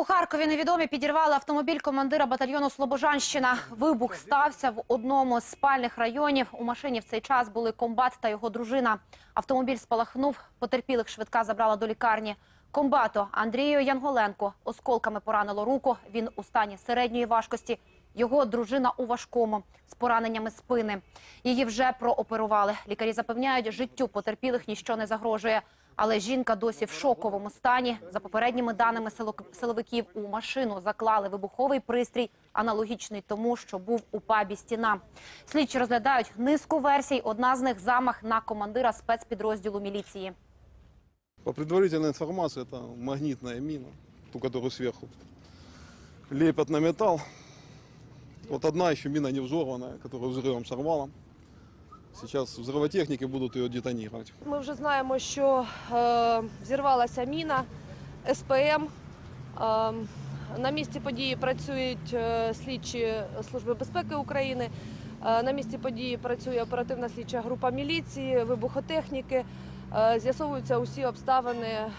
У Харкові невідомі підірвали автомобіль командира батальйону Слобожанщина. Вибух стався в одному з спальних районів. У машині в цей час були комбат та його дружина. Автомобіль спалахнув, потерпілих швидка забрала до лікарні. Комбату Андрію Янголенко осколками поранило руку. Він у стані середньої важкості. Його дружина у важкому з пораненнями спини. Її вже прооперували. Лікарі запевняють, життю потерпілих ніщо не загрожує. Але жінка досі в шоковому стані. За попередніми даними силовиків, у машину заклали вибуховий пристрій, аналогічний тому, що був у пабі стіна. Слідчі розглядають низку версій. Одна з них замах на командира спецпідрозділу міліції. По предварительной информации, это магнитная мина, ту, которую сверху лепят на металл. Вот одна еще мина не взорванная, которую взрывом сорвала. Сейчас взрывотехники будут ее детонировать. Ми вже знаємо, що е, зірвалася міна СПМ. Е, на місці події працюють е, слідчі Служби безпеки України. Е, на місці події працює оперативна слідча група міліції, вибухотехніки. Е, з'ясовуються усі обставини